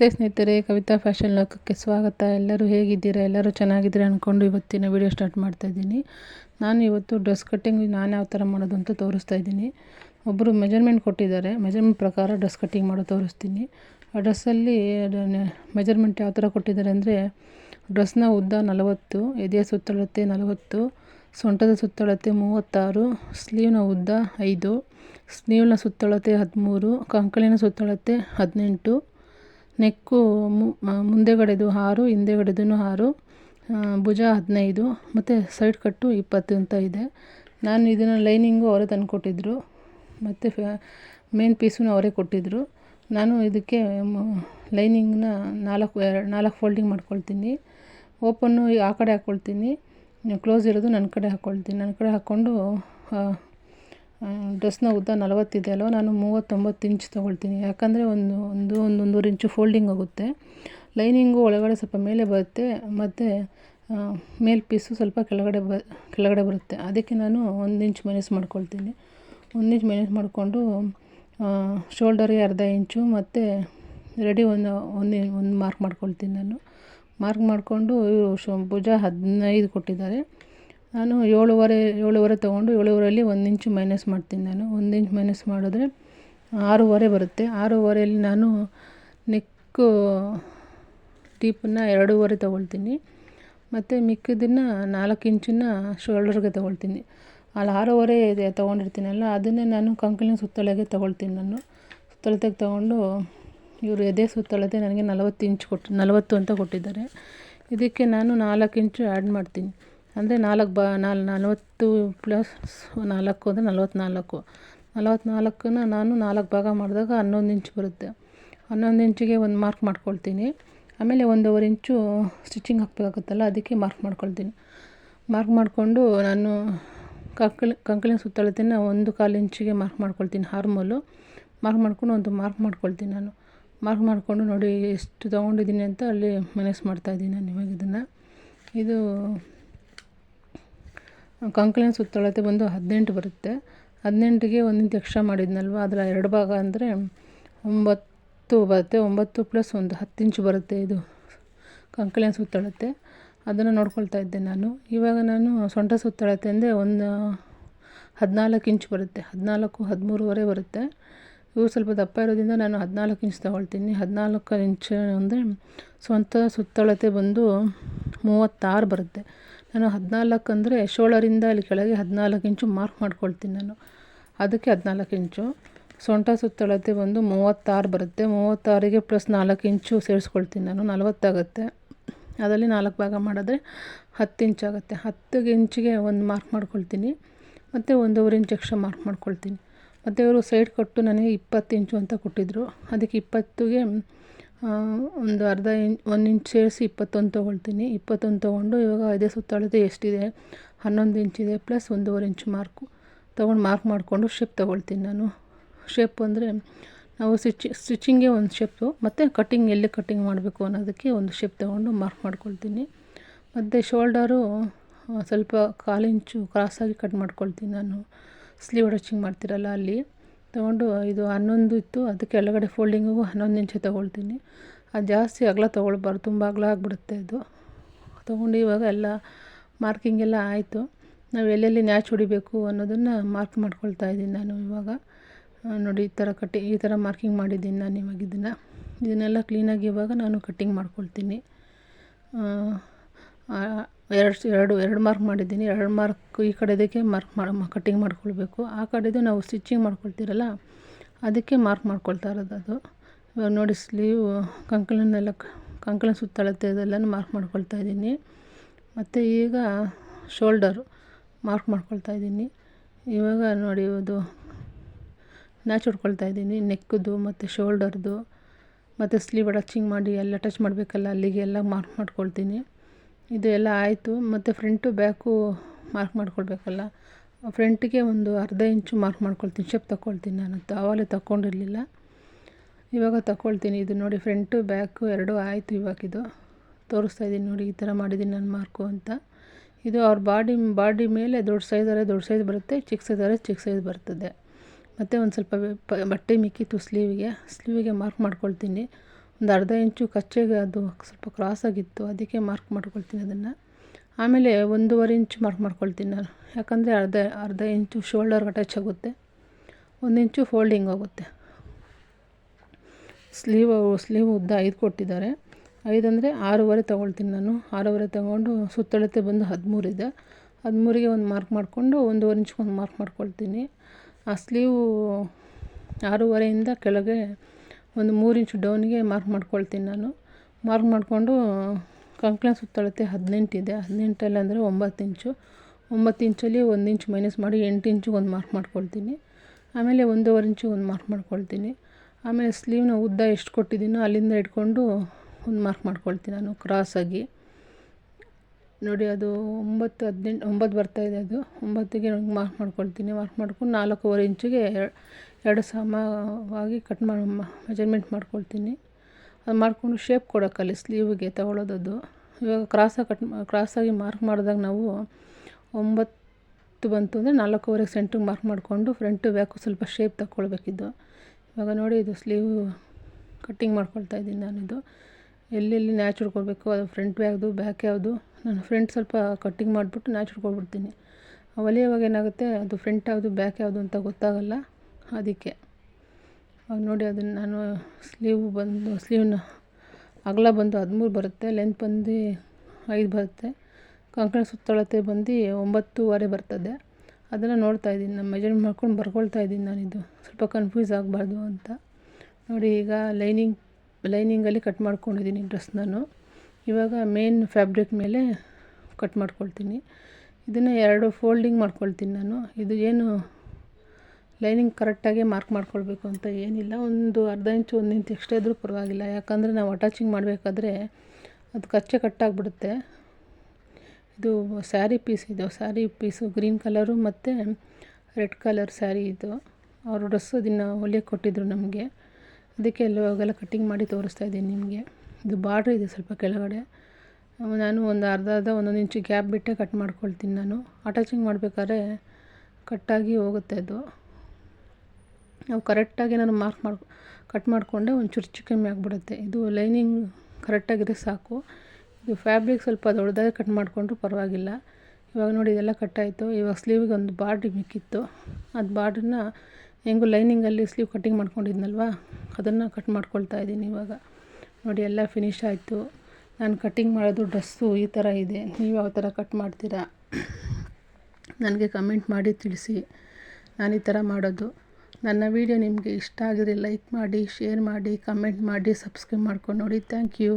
ನಮಸ್ತೆ ಸ್ನೇಹಿತರೆ, ಕವಿತಾ ಫ್ಯಾಷನ್ ಲೋಕಕ್ಕೆ ಸ್ವಾಗತ. ಎಲ್ಲರೂ ಹೇಗಿದ್ದೀರಾ? ಎಲ್ಲರೂ ಚೆನ್ನಾಗಿದ್ದೀರಾ ಅಂದ್ಕೊಂಡು ಇವತ್ತಿನ ವಿಡಿಯೋ ಸ್ಟಾರ್ಟ್ ಮಾಡ್ತಾ ಇದ್ದೀನಿ. ನಾನು ಇವತ್ತು ಡ್ರೆಸ್ ಕಟ್ಟಿಂಗ್ ನಾನು ಯಾವ ಥರ ಮಾಡೋದು ಅಂತ ತೋರಿಸ್ತಾ ಇದ್ದೀನಿ. ಒಬ್ಬರು ಮೆಜರ್ಮೆಂಟ್ ಕೊಟ್ಟಿದ್ದಾರೆ. ಮೆಜರ್ಮೆಂಟ್ ಪ್ರಕಾರ ಡ್ರೆಸ್ ಕಟ್ಟಿಂಗ್ ಮಾಡೋ ತೋರಿಸ್ತೀನಿ. ಆ ಡ್ರೆಸ್ಸಲ್ಲಿ ಮೆಜರ್ಮೆಂಟ್ ಯಾವ ಥರ ಕೊಟ್ಟಿದ್ದಾರೆ ಅಂದರೆ ಡ್ರೆಸ್ನ ಉದ್ದ ನಲವತ್ತು, ಎದೆಯ ಸುತ್ತಳತೆ ನಲವತ್ತು, ಸೊಂಟದ ಸುತ್ತಳತೆ ಮೂವತ್ತಾರು ಸ್ಲೀವ್ನ ಉದ್ದ ಐದು ಸ್ಲೀವ್ನ ಸುತ್ತಳತೆ ಹದಿಮೂರು, ಕಂಕಳಿನ ಸುತ್ತಳತೆ ಹದಿನೆಂಟು ನೆಕ್ಕು ಮುಂದೆಗಡೆದು ಆರು ಹಿಂದೆಗಡೆದೂ ಆರು ಭುಜ ಹದಿನೈದು, ಮತ್ತು ಸೈಡ್ ಕಟ್ಟು ಇಪ್ಪತ್ತು ಅಂತ ಇದೆ. ನಾನು ಇದನ್ನು ಲೈನಿಂಗು ಅವರೇ ತಂದು ಕೊಟ್ಟಿದ್ದರು ಮತ್ತು ಮೇನ್ ಪೀಸೂ ಅವರೇ ಕೊಟ್ಟಿದ್ದರು ನಾನು ಇದಕ್ಕೆ ಲೈನಿಂಗ್ನ ನಾಲ್ಕು ನಾಲ್ಕು ಫೋಲ್ಡಿಂಗ್ ಮಾಡ್ಕೊಳ್ತೀನಿ. ಓಪನ್ನು ಆ ಕಡೆ ಹಾಕ್ಕೊಳ್ತೀನಿ ಕ್ಲೋಸ್ ಇರೋದು ನನ್ನ ಕಡೆ ಹಾಕ್ಕೊಳ್ತೀನಿ ನನ್ನ ಕಡೆ ಹಾಕ್ಕೊಂಡು ಡ್ರೆಸ್ನ ಉದ್ದ ನಲವತ್ತಿದೆ ಅಲ್ವ ನಾನು ಮೂವತ್ತೊಂಬತ್ತು ಇಂಚ್ ತೊಗೊಳ್ತೀನಿ. ಯಾಕಂದರೆ ಒಂದು ಒಂದು ಒಂದೊಂದೂವರೆ ಇಂಚು ಫೋಲ್ಡಿಂಗ್ ಆಗುತ್ತೆ ಲೈನಿಂಗು ಒಳಗಡೆ ಸ್ವಲ್ಪ ಮೇಲೆ ಬರುತ್ತೆ, ಮತ್ತು ಮೇಲ್ ಪೀಸು ಸ್ವಲ್ಪ ಕೆಳಗಡೆ ಬ, ಕೆಳಗಡೆ ಬರುತ್ತೆ. ಅದಕ್ಕೆ ನಾನು ಒಂದು ಇಂಚ್ ಮೈನಸ್ ಮಾಡ್ಕೊಳ್ತೀನಿ. ಒಂದು ಇಂಚ್ ಮೈನಸ್ ಮಾಡಿಕೊಂಡು ಶೋಲ್ಡರ್ಗೆ ಅರ್ಧ ಇಂಚು, ಮತ್ತು ರೆಡಿ ಒಂದು ಒಂದು ಒಂದು ಮಾರ್ಕ್ ಮಾಡ್ಕೊಳ್ತೀನಿ ನಾನು. ಮಾರ್ಕ್ ಮಾಡಿಕೊಂಡು ಶೋ, ಭುಜ ಹದಿನೈದು ಕೊಟ್ಟಿದ್ದಾರೆ. ನಾನು ಏಳುವರೆ ಏಳುವರೆ ತೊಗೊಂಡು ಏಳುವರೆಯಲ್ಲಿ ಒಂದು ಇಂಚು ಮೈನಸ್ ಮಾಡ್ತೀನಿ ನಾನು. ಒಂದು ಇಂಚು ಮೈನಸ್ ಮಾಡಿದ್ರೆ ಆರೂವರೆ ಬರುತ್ತೆ. ಆರೂವರೆಯಲ್ಲಿ ನಾನು ನೆಕ್ಕು ಡೀಪನ್ನು ಎರಡೂವರೆ ತೊಗೊಳ್ತೀನಿ. ಮತ್ತು ಮಿಕ್ಕಿದ್ದನ್ನು ನಾಲ್ಕು ಇಂಚನ್ನ ಶೋಲ್ಡರ್ಗೆ ತೊಗೊಳ್ತೀನಿ. ಅಲ್ಲಿ ಆರೂವರೆ ಇದೆ ತೊಗೊಂಡಿರ್ತೀನಲ್ಲ, ಅದನ್ನೇ ನಾನು ಕಂಕಲಿನ ಸುತ್ತಳಗೆ ತೊಗೊಳ್ತೀನಿ ನಾನು. ಸುತ್ತಳತೆಗೆ ತೊಗೊಂಡು ಇವರು ಎದೆ ಸುತ್ತಳತೆ ನನಗೆ ನಲವತ್ತು ಇಂಚ್ ಕೊಟ್ಟು ನಲವತ್ತು ಅಂತ ಕೊಟ್ಟಿದ್ದಾರೆ. ಇದಕ್ಕೆ ನಾನು ನಾಲ್ಕು ಇಂಚು ಆ್ಯಡ್ ಮಾಡ್ತೀನಿ. ಅಂದರೆ ನಾಲ್ಕು ಬಾ ನಾಲ್ ನಲವತ್ತು ಪ್ಲಸ್ ನಾಲ್ಕು ಅಂದರೆ ನಲವತ್ತ್ನಾಲ್ಕು ನಲವತ್ತ್ನಾಲ್ಕನ್ನ ನಾನು ನಾಲ್ಕು ಭಾಗ ಮಾಡಿದಾಗ ಹನ್ನೊಂದು ಇಂಚು ಬರುತ್ತೆ. ಹನ್ನೊಂದು ಇಂಚಿಗೆ ಒಂದು ಮಾರ್ಕ್ ಮಾಡ್ಕೊಳ್ತೀನಿ. ಆಮೇಲೆ ಒಂದೂವರೆ ಇಂಚು ಸ್ಟಿಚಿಂಗ್ ಹಾಕ್ಬೇಕಾಗುತ್ತಲ್ಲ, ಅದಕ್ಕೆ ಮಾರ್ಕ್ ಮಾಡ್ಕೊಳ್ತೀನಿ. ಮಾರ್ಕ್ ಮಾಡಿಕೊಂಡು ನಾನು ಕಂಕಳಿ ಕಂಕಳಿನ ಸುತ್ತಳತೆನ ಒಂದು ಕಾಲು ಇಂಚಿಗೆ ಮಾರ್ಕ್ ಮಾಡ್ಕೊಳ್ತೀನಿ, ಹಾರ್ಮೋಲು. ಮಾರ್ಕ್ ಮಾಡ್ಕೊಂಡು ಒಂದು ಮಾರ್ಕ್ ಮಾಡ್ಕೊಳ್ತೀನಿ ನಾನು. ಮಾರ್ಕ್ ಮಾಡಿಕೊಂಡು ನೋಡಿ ಎಷ್ಟು ತೊಗೊಂಡಿದ್ದೀನಿ ಅಂತ ಅಲ್ಲಿ ಮೈನಸ್ ಮಾಡ್ತಾಯಿದ್ದೀನಿ ನಾನು ಇವಾಗ ಇದನ್ನು. ಇದು ಕಂಕಳಿನ ಸುತ್ತಳತೆ ಬಂದು ಹದಿನೆಂಟು ಬರುತ್ತೆ. ಹದಿನೆಂಟಿಗೆ ಒಂದು ಇಂಚು ಎಕ್ಸ್ಟ್ರಾ ಮಾಡಿದ್ನಲ್ವ? ಅದರ ಎರಡು ಭಾಗ ಅಂದರೆ ಒಂಬತ್ತು ಬರುತ್ತೆ. ಒಂಬತ್ತು ಪ್ಲಸ್ ಒಂದು ಹತ್ತು ಇಂಚು ಬರುತ್ತೆ ಇದು ಕಂಕಳಿನ ಸುತ್ತಳತೆ. ಅದನ್ನು ನೋಡ್ಕೊಳ್ತಾ ಇದ್ದೆ ನಾನು. ಇವಾಗ ನಾನು ಸೊಂಟ ಸುತ್ತಳತೆ ಅಂದರೆ ಒಂದು ಹದಿನಾಲ್ಕು ಇಂಚು ಬರುತ್ತೆ. ಹದಿನಾಲ್ಕು, ಹದಿಮೂರುವರೆ ಬರುತ್ತೆ. ಇವು ಸ್ವಲ್ಪ ದಪ್ಪ ಇರೋದ್ರಿಂದ ನಾನು ಹದಿನಾಲ್ಕು ಇಂಚ್ ತೊಗೊಳ್ತೀನಿ. ಹದಿನಾಲ್ಕು ಇಂಚು ಅಂದರೆ ಸ್ವಂತ ಸುತ್ತಳತೆ ಬಂದು ಮೂವತ್ತಾರು ಬರುತ್ತೆ. ನಾನು ಹದಿನಾಲ್ಕು ಅಂದರೆ ಶೋಳರಿಂದ ಅಲ್ಲಿ ಕೆಳಗೆ ಹದಿನಾಲ್ಕು ಇಂಚು ಮಾರ್ಕ್ ಮಾಡ್ಕೊಳ್ತೀನಿ ನಾನು. ಅದಕ್ಕೆ ಹದಿನಾಲ್ಕು ಇಂಚು. ಸೊಂಟ ಸುತ್ತಳತೆ ಬಂದು ಮೂವತ್ತಾರು ಬರುತ್ತೆ. ಮೂವತ್ತಾರಿಗೆ ಪ್ಲಸ್ ನಾಲ್ಕು ಇಂಚು ಸೇರಿಸ್ಕೊಳ್ತೀನಿ ನಾನು. ನಲ್ವತ್ತಾಗುತ್ತೆ ಅದರಲ್ಲಿ ನಾಲ್ಕು ಭಾಗ ಮಾಡಿದ್ರೆ ಹತ್ತು ಇಂಚಾಗುತ್ತೆ ಹತ್ತು ಇಂಚಿಗೆ ಒಂದು ಮಾರ್ಕ್ ಮಾಡ್ಕೊಳ್ತೀನಿ. ಮತ್ತು ಒಂದೂವರೆ ಇಂಚ್ ಎಕ್ಸ್ಟ್ರಾ ಮಾರ್ಕ್ ಮಾಡ್ಕೊಳ್ತೀನಿ. ಮತ್ತು ಇವರು ಸೈಡ್ ಕೊಟ್ಟು ನನಗೆ ಇಪ್ಪತ್ತು ಇಂಚು ಅಂತ ಕೊಟ್ಟಿದ್ದರು ಅದಕ್ಕೆ ಇಪ್ಪತ್ತಿಗೆ ಒಂದು ಅರ್ಧ ಇಂಚ್ ಒಂದು ಇಂಚ್ ಸೇರಿಸಿ ಇಪ್ಪತ್ತೊಂದು ತೊಗೊಳ್ತೀನಿ. ಇಪ್ಪತ್ತೊಂದು ತೊಗೊಂಡು ಇವಾಗ ಇದೆ ಸುತ್ತಳತೆ ಎಷ್ಟಿದೆ? ಹನ್ನೊಂದು ಇಂಚಿದೆ ಪ್ಲಸ್ ಒಂದೂವರೆ ಇಂಚ್ ಮಾರ್ಕು ತೊಗೊಂಡು ಮಾರ್ಕ್ ಮಾಡಿಕೊಂಡು ಶೇಪ್ ತೊಗೊಳ್ತೀನಿ ನಾನು. ಶೇಪ್ ಅಂದರೆ ನಾವು ಸ್ಟಿಚ್ ಸ್ಟಿಚಿಂಗೆ ಒಂದು ಶೇಪು ಮತ್ತು ಕಟ್ಟಿಂಗ್ ಎಲ್ಲಿ ಕಟ್ಟಿಂಗ್ ಮಾಡಬೇಕು ಅನ್ನೋದಕ್ಕೆ ಒಂದು ಶೇಪ್ ತೊಗೊಂಡು ಮಾರ್ಕ್ ಮಾಡ್ಕೊಳ್ತೀನಿ. ಮತ್ತು ಶೋಲ್ಡರು ಸ್ವಲ್ಪ ಕಾಲು ಇಂಚು ಕ್ರಾಸಾಗಿ ಕಟ್ ಮಾಡ್ಕೊಳ್ತೀನಿ ನಾನು. ಸ್ಲೀವ್ ಡಚಿಂಗ್ ಮಾಡ್ತಿರಲ್ಲ ಅಲ್ಲಿ. ತೊಗೊಂಡು ಇದು ಹನ್ನೊಂದು ಇತ್ತು, ಅದಕ್ಕೆ ಕೆಳಗಡೆ ಫೋಲ್ಡಿಂಗಿಗೂ ಹನ್ನೊಂದು ಇಂಚು ತೊಗೊಳ್ತೀನಿ. ಅದು ಜಾಸ್ತಿ ಅಗಲ ತೊಗೊಳ್ಬಾರ್ದು, ತುಂಬ ಅಗಲ ಆಗಿಬಿಡುತ್ತೆ ಅದು. ತೊಗೊಂಡು ಇವಾಗ ಎಲ್ಲ ಮಾರ್ಕಿಂಗ್ ಎಲ್ಲ ಆಯಿತು. ನಾವು ಎಲ್ಲೆಲ್ಲಿ ನ್ಯಾಚ್ ಹೊಡಿಬೇಕು ಅನ್ನೋದನ್ನು ಮಾರ್ಕ್ ಮಾಡ್ಕೊಳ್ತಾ ಇದ್ದೀನಿ ನಾನು ಇವಾಗ. ನೋಡಿ, ಈ ಥರ ಕಟ್ಟಿ, ಈ ಥರ ಮಾರ್ಕಿಂಗ್ ಮಾಡಿದ್ದೀನಿ ನಾನು ಇವಾಗ ಇದನ್ನು. ಇದನ್ನೆಲ್ಲ ಕ್ಲೀನಾಗಿ ಇವಾಗ ನಾನು ಕಟ್ಟಿಂಗ್ ಮಾಡ್ಕೊಳ್ತೀನಿ. ಎರಡು ಎರಡು ಎರಡು ಮಾರ್ಕ್ ಮಾಡಿದ್ದೀನಿ. ಎರಡು ಮಾರ್ಕ್ ಈ ಕಡೆದಕ್ಕೆ ಮಾರ್ಕ್ ಮಾಡಿ ಕಟ್ಟಿಂಗ್ ಮಾಡ್ಕೊಳ್ಬೇಕು. ಆ ಕಡೆದು ನಾವು ಸ್ಟಿಚಿಂಗ್ ಮಾಡ್ಕೊಳ್ತೀರಲ್ಲ, ಅದಕ್ಕೆ ಮಾರ್ಕ್ ಮಾಡ್ಕೊಳ್ತಾ ಇರೋದು ಅದು. ಇವಾಗ ನೋಡಿ ಸ್ಲೀವ್ ಕಂಕಳನ್ನೆಲ್ಲ ಕಂಕಣ ಸುತ್ತಳತೆ ಅದೆಲ್ಲನೂ ಮಾರ್ಕ್ ಮಾಡ್ಕೊಳ್ತಾ ಇದ್ದೀನಿ. ಮತ್ತು ಈಗ ಶೋಲ್ಡರ್ ಮಾರ್ಕ್ ಮಾಡ್ಕೊಳ್ತಾ ಇದ್ದೀನಿ. ಇವಾಗ ನೋಡಿ ಅದು ನ್ಯಾಚ್ ಹೊಡ್ಕೊಳ್ತಾ ಇದ್ದೀನಿ. ನೆಕ್ಕದು ಮತ್ತು ಶೋಲ್ಡರ್ದು ಮತ್ತು ಸ್ಲೀವ್ ಅಟಚಿಂಗ್ ಮಾಡಿ ಎಲ್ಲ ಟಚ್ ಮಾಡಬೇಕಲ್ಲ, ಅಲ್ಲಿಗೆ ಎಲ್ಲ ಮಾರ್ಕ್ ಮಾಡ್ಕೊಳ್ತೀನಿ. ಇದು ಎಲ್ಲ ಆಯಿತು. ಮತ್ತು ಫ್ರಂಟು ಬ್ಯಾಕು ಮಾರ್ಕ್ ಮಾಡಿಕೊಳ್ಬೇಕಲ್ಲ. ಫ್ರಂಟಿಗೆ ಒಂದು ಅರ್ಧ ಇಂಚು ಮಾರ್ಕ್ ಮಾಡ್ಕೊಳ್ತೀನಿ. ಶೇಪ್ ತಗೊಳ್ತೀನಿ ನಾನು. ಆವಾಗಲೇ ತಗೊಂಡಿರಲಿಲ್ಲ ಇವಾಗ ತಗೊಳ್ತೀನಿ ಇದು ನೋಡಿ ಫ್ರಂಟು ಬ್ಯಾಕು ಎರಡೂ ಆಯಿತು ಇವಾಗಿದು ತೋರಿಸ್ತಾ ಇದ್ದೀನಿ ನೋಡಿ, ಈ ಥರ ಮಾಡಿದ್ದೀನಿ ನಾನು ಮಾರ್ಕು ಅಂತ. ಇದು ಅವ್ರ ಬಾಡಿ ಬಾಡಿ ಮೇಲೆ ದೊಡ್ಡ ಸೈಜಾರೆ ದೊಡ್ಡ ಸೈಜ್ ಬರುತ್ತೆ, ಚಿಕ್ಕ ಸೈಜಾರೆ ಚಿಕ್ಕ ಸೈಜ್ ಬರ್ತದೆ. ಮತ್ತು ಒಂದು ಸ್ವಲ್ಪ ಬಟ್ಟೆ ಮಿಕ್ಕಿತ್ತು ಸ್ಲೀವಿಗೆ ಸ್ಲೀವಿಗೆ ಮಾರ್ಕ್ ಮಾಡ್ಕೊಳ್ತೀನಿ. ಒಂದು ಅರ್ಧ ಇಂಚು ಕಚ್ಚೆಗೆ ಅದು ಸ್ವಲ್ಪ ಕ್ರಾಸ್ ಆಗಿತ್ತು, ಅದಕ್ಕೆ ಮಾರ್ಕ್ ಮಾಡ್ಕೊಳ್ತೀನಿ ಅದನ್ನು. ಆಮೇಲೆ ಒಂದೂವರೆ ಇಂಚು ಮಾರ್ಕ್ ಮಾಡ್ಕೊಳ್ತೀನಿ ನಾನು. ಯಾಕಂದರೆ ಅರ್ಧ ಅರ್ಧ ಇಂಚು ಶೋಲ್ಡರ್ಗೆ ಅಟ್ಯಾಚ್ ಆಗುತ್ತೆ ಒಂದು ಇಂಚು ಫೋಲ್ಡಿಂಗ್ ಆಗುತ್ತೆ. ಸ್ಲೀವ್ ಸ್ಲೀವ್ ಉದ್ದ ಐದು ಕೊಟ್ಟಿದ್ದಾರೆ. ಐದು ಅಂದರೆ ಆರೂವರೆ ತೊಗೊಳ್ತೀನಿ ನಾನು. ಆರೂವರೆ ತೊಗೊಂಡು ಸುತ್ತಳತೆ ಬಂದು ಹದಿಮೂರಿದೆ ಹದಿಮೂರಿಗೆ ಒಂದು ಮಾರ್ಕ್ ಮಾಡಿಕೊಂಡು ಒಂದೂವರೆ ಇಂಚ್ಗೆ ಒಂದು ಮಾರ್ಕ್ ಮಾಡ್ಕೊಳ್ತೀನಿ. ಆ ಸ್ಲೀವು ಆರೂವರೆಯಿಂದ ಕೆಳಗೆ ಒಂದು ಮೂರು ಇಂಚು ಡೌನಿಗೆ ಮಾರ್ಕ್ ಮಾಡ್ಕೊಳ್ತೀನಿ ನಾನು. ಮಾರ್ಕ್ ಮಾಡಿಕೊಂಡು, ಕಂಕಣ ಸುತ್ತಳತೆ ಹದಿನೆಂಟಿದೆ ಹದಿನೆಂಟಲ್ಲಿ ಅಂದರೆ ಒಂಬತ್ತು ಇಂಚು ಒಂಬತ್ತು ಇಂಚಲ್ಲಿ ಒಂದು ಇಂಚು ಮೈನಸ್ ಮಾಡಿ ಎಂಟು ಇಂಚಿಗೆ ಒಂದು ಮಾರ್ಕ್ ಮಾಡ್ಕೊಳ್ತೀನಿ. ಆಮೇಲೆ ಒಂದೂವರೆ ಇಂಚು ಒಂದು ಮಾರ್ಕ್ ಮಾಡ್ಕೊಳ್ತೀನಿ. ಆಮೇಲೆ ಸ್ಲೀವ್ನ ಉದ್ದ ಎಷ್ಟು ಕೊಟ್ಟಿದ್ದೀನೋ ಅಲ್ಲಿಂದ ಇಟ್ಕೊಂಡು ಒಂದು ಮಾರ್ಕ್ ಮಾಡ್ಕೊಳ್ತೀನಿ ನಾನು ಕ್ರಾಸಾಗಿ ನೋಡಿ, ಅದು ಒಂಬತ್ತು, ಹದಿನೆಂಟು, ಒಂಬತ್ತು ಬರ್ತಾಯಿದೆ ಅದು. ಒಂಬತ್ತಿಗೆ ಮಾರ್ಕ್ ಮಾಡ್ಕೊಳ್ತೀನಿ. ಮಾರ್ಕ್ ಮಾಡ್ಕೊಂಡು ನಾಲ್ಕೂವರೆ ಇಂಚಿಗೆ ಎರಡು ಸಮವಾಗಿ ಕಟ್ ಮಾಡಿ ಮೆಜರ್ಮೆಂಟ್ ಮಾಡ್ಕೊಳ್ತೀನಿ. ಅದು ಮಾಡಿಕೊಂಡು ಶೇಪ್ ಕೊಡೋಕ್ಕಲ್ಲಿ ಸ್ಲೀವಿಗೆ ತಗೊಳ್ಳೋದದು ಇವಾಗ ಕ್ರಾಸಾಗಿ ಕಟ್ ಕ್ರಾಸಾಗಿ ಮಾರ್ಕ್ ಮಾಡಿದಾಗ ನಾವು ಒಂಬತ್ತು ಬಂತು ಅಂದರೆ ನಾಲ್ಕೂವರೆ ಸೆಂಟ್ರಿಗೆ ಮಾರ್ಕ್ ಮಾಡಿಕೊಂಡು ಫ್ರಂಟು ಬ್ಯಾಕು ಸ್ವಲ್ಪ ಶೇಪ್ ತಗೊಳ್ಬೇಕಿದ್ದು ಇವಾಗ ನೋಡಿ ಇದು ಸ್ಲೀವ್ ಕಟ್ಟಿಂಗ್ ಮಾಡ್ಕೊಳ್ತಾ ಇದ್ದೀನಿ ನಾನಿದು. ಎಲ್ಲೆಲ್ಲಿ ನ್ಯಾಚ್ ಕೊಡಬೇಕು, ಅದು ಫ್ರಂಟ್ ಯಾವುದು ಬ್ಯಾಕ್ ಯಾವುದು, ನಾನು ಫ್ರಂಟ್ ಸ್ವಲ್ಪ ಕಟ್ಟಿಂಗ್ ಮಾಡಿಬಿಟ್ಟು ನ್ಯಾಚ್ ಒಲೆ ಹೊಲಿಯುವಾಗ ಏನಾಗುತ್ತೆ, ಅದು ಫ್ರಂಟ್ ಯಾವುದು ಬ್ಯಾಕ್ ಯಾವುದು ಅಂತ ಗೊತ್ತಾಗಲ್ಲ. ಅದಕ್ಕೆ. ನೋಡಿ ಅದನ್ನು ನಾನು ಸ್ಲೀವ್ ಬಂದು ಸ್ಲೀವ್ನ ಅಗಲ ಬಂದು ಹದಿಮೂರು ಬರುತ್ತೆ ಲೆಂತ್ ಬಂದು ಐದು ಬರುತ್ತೆ. ಕಂಕಣ ಸುತ್ತಳತೆ ಬಂದು ಒಂಬತ್ತೂವರೆ ಬರ್ತದೆ. ಅದನ್ನು ನೋಡ್ತಾ ಇದ್ದೀನಿ, ನಾನು ಮೆಜರ್ಮೆಂಟ್ ಮಾಡ್ಕೊಂಡು ಬರ್ಕೊಳ್ತಾ ಇದ್ದೀನಿ ನಾನಿದು ಸ್ವಲ್ಪ ಕನ್ಫ್ಯೂಸ್ ಆಗಬಾರ್ದು ಅಂತ. ನೋಡಿ ಈಗ ಲೈನಿಂಗ್ ಲೈನಿಂಗಲ್ಲಿ ಕಟ್ ಮಾಡ್ಕೊಂಡಿದ್ದೀನಿ ಡ್ರೆಸ್ ನಾನು. ಇವಾಗ ಮೇನ್ ಫ್ಯಾಬ್ರಿಕ್ ಮೇಲೆ ಕಟ್ ಮಾಡ್ಕೊಳ್ತೀನಿ. ಇದನ್ನು ಎರಡು ಫೋಲ್ಡಿಂಗ್ ಮಾಡ್ಕೊಳ್ತೀನಿ ನಾನು. ಇದು ಏನು ಲೈನಿಂಗ್ ಕರೆಕ್ಟಾಗಿ ಮಾರ್ಕ್ ಮಾಡ್ಕೊಳ್ಬೇಕು ಅಂತ ಏನಿಲ್ಲ. ಒಂದು ಅರ್ಧ ಇಂಚು, ಒಂದು ಇಂಚು ಎಕ್ಸ್ಟ್ರಾ ಇದ್ದರೂ ಪರವಾಗಿಲ್ಲ. ಯಾಕಂದರೆ ನಾವು ಅಟ್ಯಾಚಿಂಗ್ ಮಾಡಬೇಕಾದ್ರೆ ಅದು ಕಚ್ಚೆ ಕಟ್ಟಾಗ್ಬಿಡುತ್ತೆ. ಇದು ಸ್ಯಾರಿ ಪೀಸ್ ಇದು, ಸ್ಯಾರಿ ಪೀಸು ಗ್ರೀನ್ ಕಲರು ಮತ್ತು ರೆಡ್ ಕಲರ್ ಸ್ಯಾರಿ ಇದು. ಅವರು ಡ್ರೆಸ್ ಅದನ್ನು ಹೊಲಿಯೋಕೆ ಕೊಟ್ಟಿದ್ದರು ನಮಗೆ. ಅದಕ್ಕೆ ಅವಾಗೆಲ್ಲ ಕಟ್ಟಿಂಗ್ ಮಾಡಿ ತೋರಿಸ್ತಾ ಇದ್ದೀನಿ ನಿಮಗೆ. ಇದು ಬಾರ್ಡ್ರ್ ಇದೆ ಸ್ವಲ್ಪ ಕೆಳಗಡೆ. ನಾನು ಒಂದು ಅರ್ಧ ಅರ್ಧ, ಒಂದೊಂದು ಇಂಚು ಗ್ಯಾಪ್ ಬಿಟ್ಟೆ ಕಟ್ ಮಾಡ್ಕೊಳ್ತೀನಿ ನಾನು. ಅಟ್ಯಾಚಿಂಗ್ ಮಾಡಬೇಕಾದ್ರೆ ಕಟ್ಟಾಗಿ ಹೋಗುತ್ತೆ ಅದು. ನಾವು ಕರೆಕ್ಟಾಗಿ ನಾನು ಮಾರ್ಕ್ ಮಾಡಿ, ಕಟ್ ಮಾಡಿಕೊಂಡೆ ಒಂಚೂರು ಹೆಚ್ಚು ಕಮ್ಮಿ ಆಗಿಬಿಡುತ್ತೆ. ಇದು ಲೈನಿಂಗ್ ಕರೆಕ್ಟಾಗಿದ್ರೆ ಸಾಕು. ಇದು ಫ್ಯಾಬ್ರಿಕ್ ಸ್ವಲ್ಪ ದೊಡ್ಡದಾಗಿ ಕಟ್ ಮಾಡಿಕೊಂಡ್ರು ಪರವಾಗಿಲ್ಲ. ಇವಾಗ ನೋಡಿ ಇದೆಲ್ಲ ಕಟ್ಟಾಯಿತು ಇವಾಗ ಸ್ಲೀವಿಗೆ ಒಂದು ಬಾರ್ಡ್ರ್ ಮಿಕ್ಕಿತ್ತು ಅದು ಬಾರ್ಡ್ರನ್ನ ಹೆಂಗು ಲೈನಿಂಗಲ್ಲಿ ಸ್ಲೀವ್ ಕಟ್ಟಿಂಗ್ ಮಾಡ್ಕೊಂಡಿದ್ನಲ್ವ? ಅದನ್ನು ಕಟ್ ಮಾಡ್ಕೊಳ್ತಾ ಇದ್ದೀನಿ ಇವಾಗ. ನೋಡಿ ಎಲ್ಲ ಫಿನಿಶ್ ಆಯಿತು. ನಾನು ಕಟ್ಟಿಂಗ್ ಮಾಡೋದು ಡ್ರೆಸ್ಸು ಈ ಥರ ಇದೆ. ನೀವು ಯಾವ ಥರ ಕಟ್ ಮಾಡ್ತೀರಾ? ನನಗೆ ಕಮೆಂಟ್ ಮಾಡಿ ತಿಳಿಸಿ. ನಾನು ಈ ಥರ ಮಾಡೋದು. ನನ್ನ ವೀಡಿಯೋ ನಿಮಗೆ ಇಷ್ಟ ಆಗಿದ್ರೆ ಲೈಕ್ ಮಾಡಿ, ಶೇರ್ ಮಾಡಿ, ಕಮೆಂಟ್ ಮಾಡಿ, ಸಬ್ಸ್ಕ್ರೈಬ್ ಮಾಡ್ಕೊಂಡು ನೋಡಿ. Thank you.